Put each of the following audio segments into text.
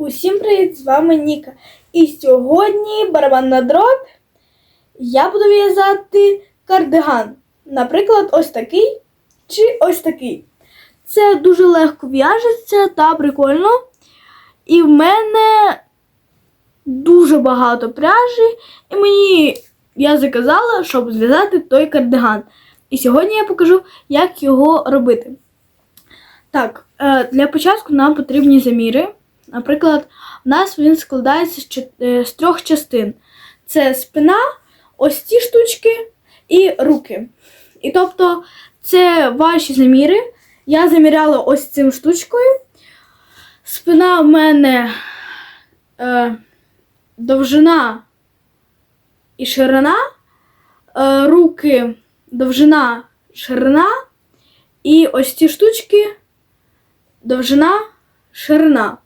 Усім привіт! З вами Ніка. І сьогодні барабан на дроб я буду в'язати кардиган. Наприклад, ось такий чи ось такий. Це дуже легко в'яжеться та прикольно. І в мене дуже багато пряжі, і мені я заказала, щоб зв'язати той кардиган. І сьогодні я покажу, як його робити. Так, е, для початку нам потрібні заміри. Наприклад, у нас він складається е, з трьох частин: це спина, ось ці штучки і руки. І тобто, це ваші заміри. Я заміряла ось цим штучкою. Спина в мене е, довжина і ширина, е, руки довжина, ширина, і ось ці штучки довжина, ширина.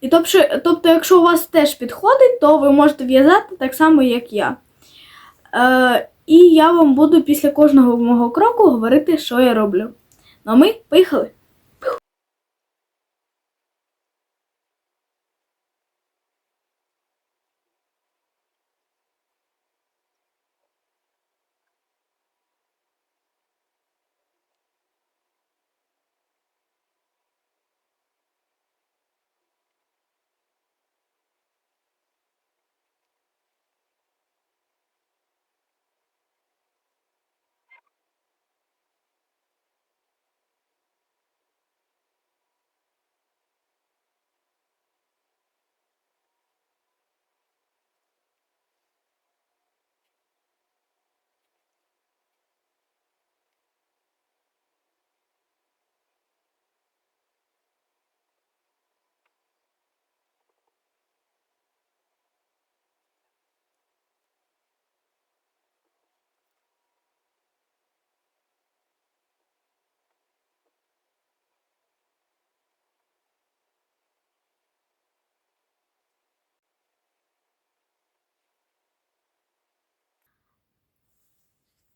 І тобто, тобто, якщо у вас теж підходить, то ви можете в'язати так само, як я. Е, і я вам буду після кожного мого кроку говорити, що я роблю. Ну а ми поїхали.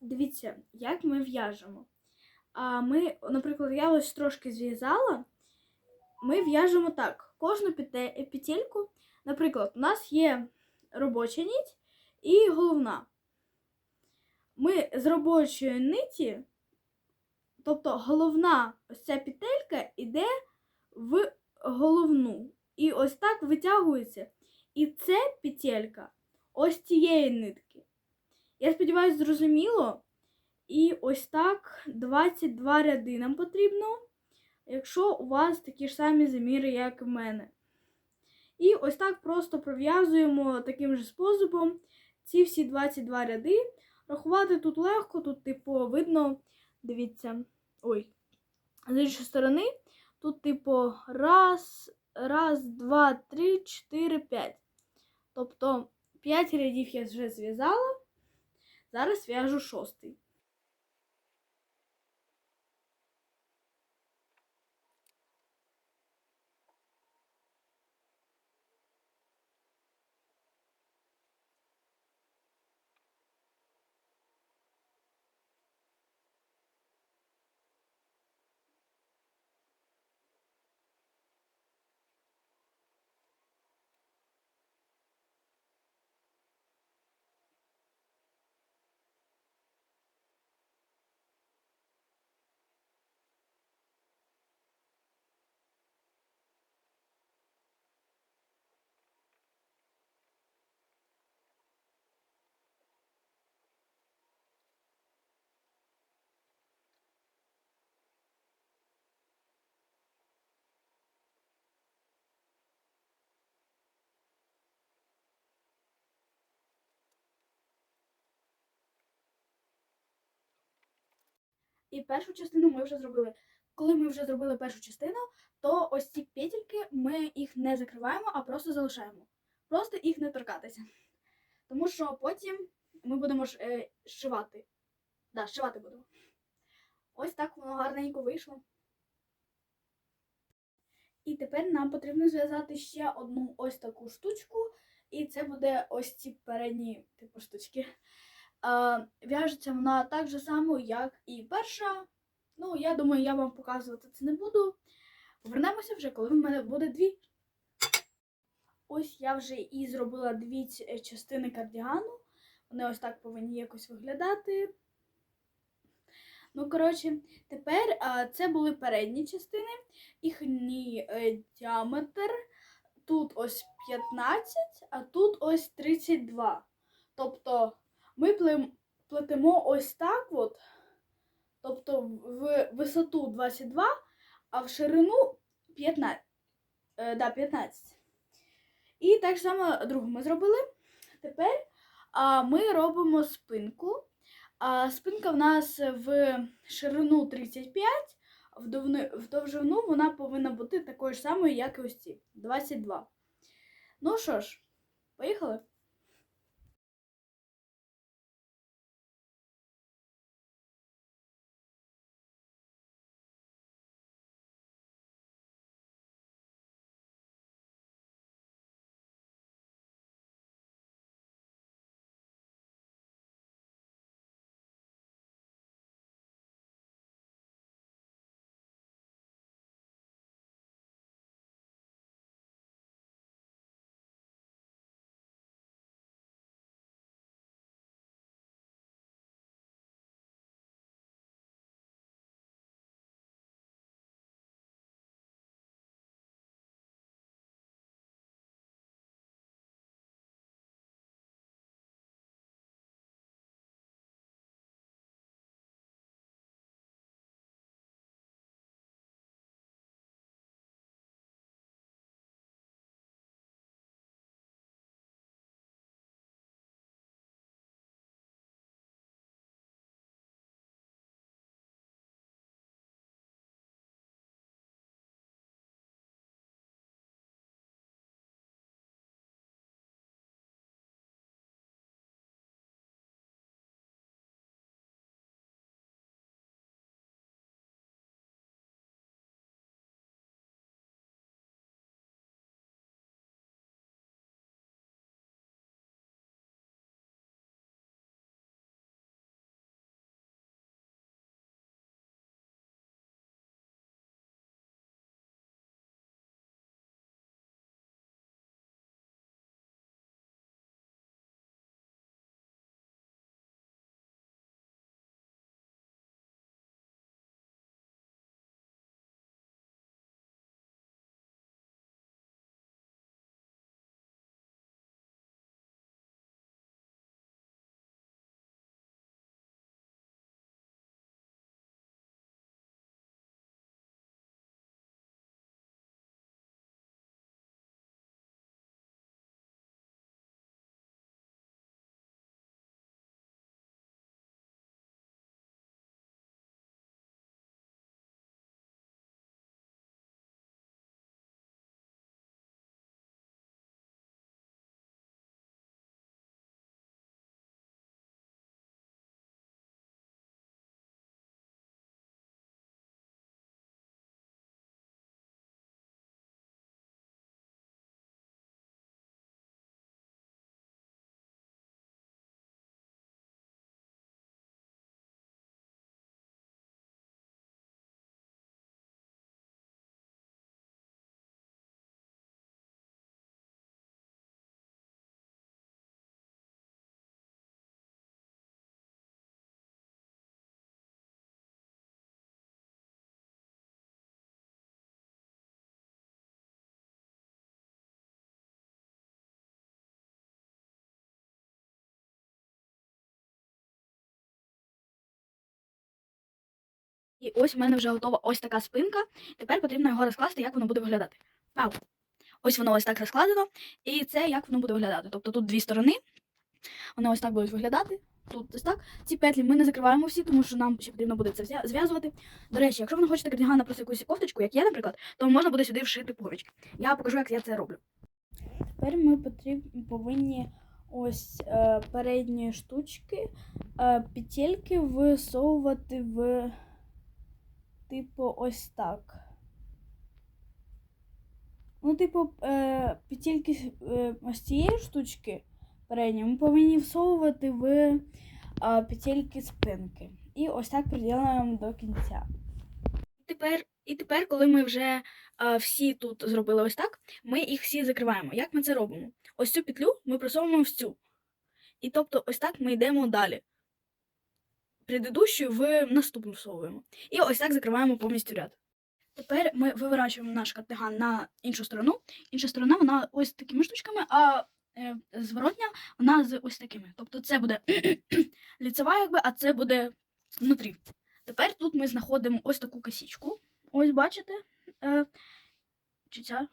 Дивіться, як ми в'яжемо. А ми, наприклад, я ось трошки зв'язала. Ми в'яжемо так. Кожну петельку, наприклад, у нас є робоча нить і головна. Ми з робочої ниті, тобто головна ось ця петелька йде в головну. І ось так витягується. І це петелька ось цієї нитки. Я сподіваюся, зрозуміло. І ось так 22 ряди нам потрібно, якщо у вас такі ж самі заміри, як в мене. І ось так просто пров'язуємо таким же способом ці всі 22 ряди. Рахувати тут легко, тут, типу, видно, дивіться, ой, з іншої сторони, тут, типу, раз, раз, два, три, чотири, п'ять. Тобто 5 рядів я вже зв'язала. Зараз в'яжу шостий. І першу частину ми вже зробили. Коли ми вже зробили першу частину, то ось ці петельки ми їх не закриваємо, а просто залишаємо. Просто їх не торкатися. Тому що потім ми будемо ж, е, зшивати. Да, зшивати будемо. Ось так воно гарненько вийшло. І тепер нам потрібно зв'язати ще одну ось таку штучку, і це буде ось ці передні типу штучки. Е, в'яжеться вона так же само, як і перша. Ну, я думаю, я вам показувати це не буду. Повернемося вже, коли в мене буде дві ось я вже і зробила дві е, частини кардігану. Вони ось так повинні якось виглядати. Ну, коротше, тепер а, це були передні частини, їхній е, діаметр. Тут ось 15, а тут ось 32. Тобто ми плетемо ось так от. Тобто в висоту 22, а в ширину 15. Е, да, 15. І так само другу ми зробили. Тепер а, ми робимо спинку. А, спинка в нас в ширину 35, а в довжину вона повинна бути такою ж самою, як і ось ці 22. Ну що ж, поїхали? І ось в мене вже готова ось така спинка. Тепер потрібно його розкласти, як воно буде виглядати. Пау. Ось воно ось так розкладено. І це як воно буде виглядати. Тобто тут дві сторони. Вони ось так будуть виглядати. Тут ось так. Ці петлі ми не закриваємо всі, тому що нам ще потрібно буде це зв'язувати. До речі, якщо ви не хочете кардиган на просто якусь кофточку, як я, наприклад, то можна буде сюди вшити пуговички. Я покажу, як я це роблю. Тепер ми потрібні, повинні ось е, передні штучки, е, петельки висовувати в типу, ось так. Ну, типу, е, петельки е, ось цієї штучки передні ми повинні всовувати в е, петельки спинки. І ось так приділаємо до кінця. Тепер І тепер, коли ми вже е, всі тут зробили ось так, ми їх всі закриваємо. Як ми це робимо? Ось цю петлю ми просовуємо в цю. І тобто, ось так ми йдемо далі. Предыдущу в наступну всовуємо. І ось так закриваємо повністю ряд. Тепер ми виворачуємо наш картиган на іншу сторону. Інша сторона вона ось такими штучками, а е, зворотня вона з ось такими. Тобто це буде ліцева, якби, а це буде внутрі. Тепер тут ми знаходимо ось таку косічку. Ось бачите? Е, чи ця?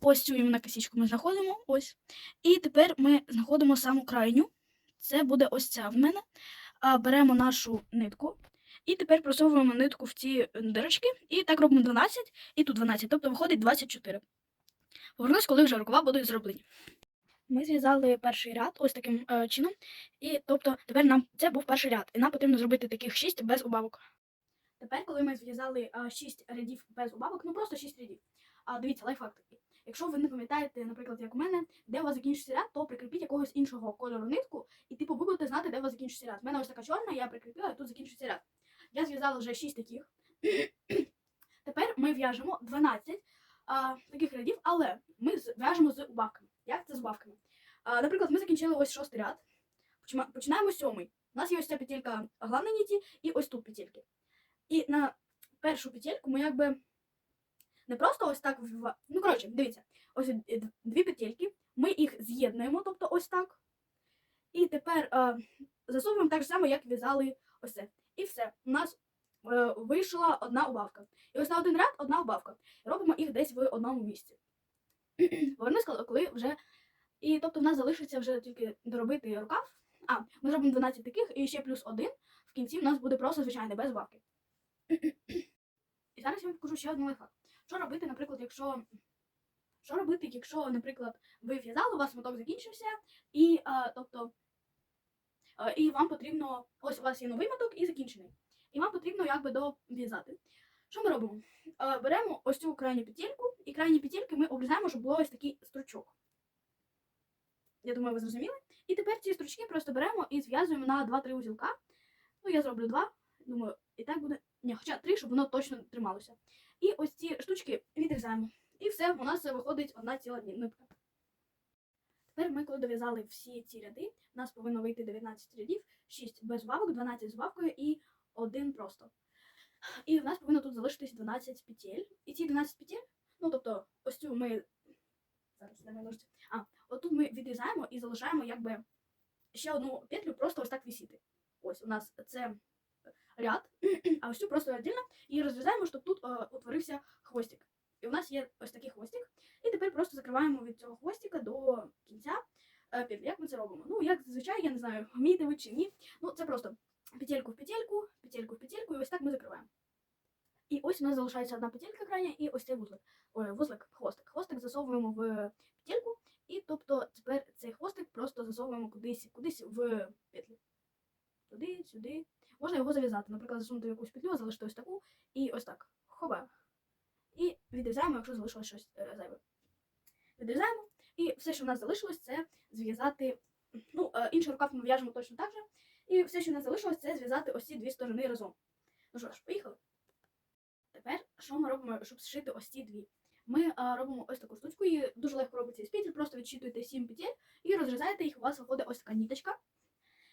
Ось цю іменно косічку ми знаходимо. Ось. І тепер ми знаходимо саму крайню. Це буде ось ця в мене. Беремо нашу нитку. І тепер просовуємо нитку в ці е, дирочки. І так робимо 12, і тут 12, тобто виходить 24. Повернусь, коли вже рукава будуть зроблені. Ми зв'язали перший ряд ось таким е, чином. І тобто тепер нам це був перший ряд, і нам потрібно зробити таких 6 без убавок. Тепер, коли ми зв'язали 6 рядів без убавок, ну просто 6 рядів. А дивіться, лайфхак такий. Якщо ви не пам'ятаєте, наприклад, як у мене, де у вас закінчиться ряд, то прикріпіть якогось іншого кольору нитку, і типу ви будете знати, де у вас закінчиться ряд. У мене ось така чорна, я прикріпила, і тут закінчиться ряд. Я зв'язала вже 6 таких. Тепер ми в'яжемо 12 а, таких рядів, але ми в'яжемо з убавками. Як це з убавками? А, наприклад, ми закінчили ось шостий ряд. Починаємо сьомий. У нас є ось ця петелька головної ніті і ось тут петельки. І на першу петельку ми якби не просто ось так вва- Ну, коротше, дивіться, ось е, дві петельки, ми їх з'єднуємо, тобто ось так. І тепер е, засовуємо так само, як в'язали ось це. І все. У нас е, вийшла одна убавка. І ось на один ряд одна убавка. Робимо їх десь в одному місці. Повернусь, коли- вже. І тобто в нас залишиться вже тільки доробити рукав. А, ми зробимо 12 таких і ще плюс один. В кінці в нас буде просто звичайний, без убавки. І зараз я вам покажу ще один лайфхак. Що робити, наприклад, якщо. Що робити, якщо, наприклад, ви в'язали, у вас моток закінчився, і е, тобто. е, і вам потрібно. Ось у вас є новий моток і закінчений. І вам потрібно якби дов'язати. Що ми робимо? Е, беремо ось цю крайню петельку, і крайні петельки ми обрізаємо, щоб було ось такий стручок. Я думаю, ви зрозуміли. І тепер ці стручки просто беремо і зв'язуємо на 2-3 узілка. Ну, я зроблю 2. Думаю, і так буде. Ні, хоча 3, щоб воно точно трималося. І ось ці штучки відрізаємо. І все, у нас виходить одна ціла нитка. Тепер ми, коли дов'язали всі ці ряди, у нас повинно вийти 19 рядів, 6 без бабок, 12 з бабкою і 1 просто. І в нас повинно тут залишитись 12 петель. І ці 12 петель, ну тобто, ось цю ми. Зараз мої. А, отут ми відрізаємо і залишаємо якби ще одну петлю просто ось так висіти. Ось у нас це ряд, а ось цю просто віддільно. І розрізаємо, щоб тут е, утворився хвостик. І у нас є ось такий хвостик. І тепер просто закриваємо від цього хвостика до кінця е, петлі. Як ми це робимо? Ну, як зазвичай, я не знаю, вмієте ви чи ні. Ну, це просто петельку в петельку, петельку в петельку, і ось так ми закриваємо. І ось у нас залишається одна петелька крайня, і ось цей вузлик. Ой, вузлик, хвостик. Хвостик засовуємо в петельку, і тобто тепер цей хвостик просто засовуємо кудись, кудись в петлю. Туди, сюди. Можна його зав'язати. Наприклад, засунути якусь петлю, залишити ось таку, і ось так. Хоба. І відрізаємо, якщо залишилось щось е, зайве. Відрізаємо. І все, що в нас залишилось, це зв'язати. Ну, е, інший рукав ми в'яжемо точно так же. І все, що в нас залишилось, це зв'язати ось ці дві сторони разом. Ну що ж, поїхали. Тепер, що ми робимо, щоб зшити ось ці дві? Ми е, робимо ось таку штучку, і дуже легко робиться із петель, просто відчитуєте 7 петель і розрізаєте їх, у вас виходить ось така ніточка.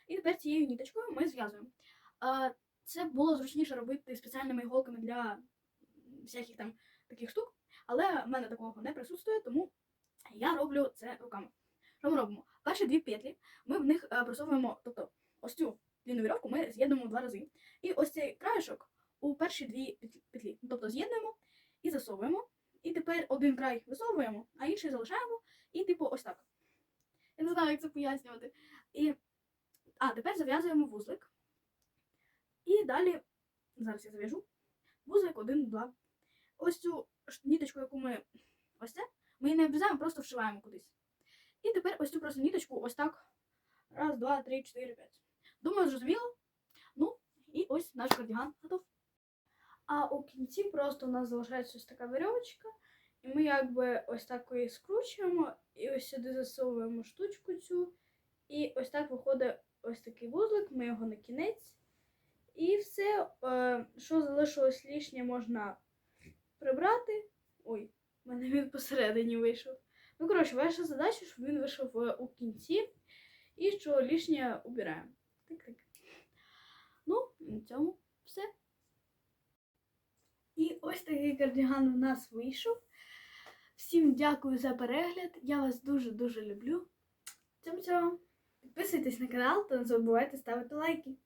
І тепер цією ніточкою ми зв'язуємо. Це було зручніше робити спеціальними іголками для всяких там таких штук, але в мене такого не присутствує, тому я роблю це руками. Що ми робимо? Перші дві петлі ми в них е, просовуємо, тобто ось цю длинну вірьовку ми з'єднуємо два рази. І ось цей краєшок у перші дві петлі- петлі. Тобто з'єднуємо і засовуємо. І тепер один край висовуємо, а інший залишаємо, і типу ось так. Я не знаю, як це пояснювати. І... А, тепер зав'язуємо вузлик. І далі, зараз я зав'яжу. Вузлик один, два. Ось цю ніточку, яку ми ось це, ми її не обрізаємо, просто вшиваємо кудись. І тепер ось цю просто ніточку ось так. Раз, два, три, чотири, п'ять. Думаю, зрозуміло. Ну, і ось наш кардіган готов. А у кінці просто у нас залишається ось така веревочка, і ми якби ось так її скручуємо, і ось сюди засовуємо штучку цю. І ось так виходить ось такий вузлик, ми його на кінець. І все, е, що залишилось лишнє, можна прибрати. Ой, в мене він посередині вийшов. Ну, коротше, ваша задача, щоб він вийшов е, у кінці. І що лишнє убираємо. Тик-тик. Ну, на цьому все. І ось такий кардиган у нас вийшов. Всім дякую за перегляд. Я вас дуже-дуже люблю. Цьому. Підписуйтесь на канал та не забувайте ставити лайки.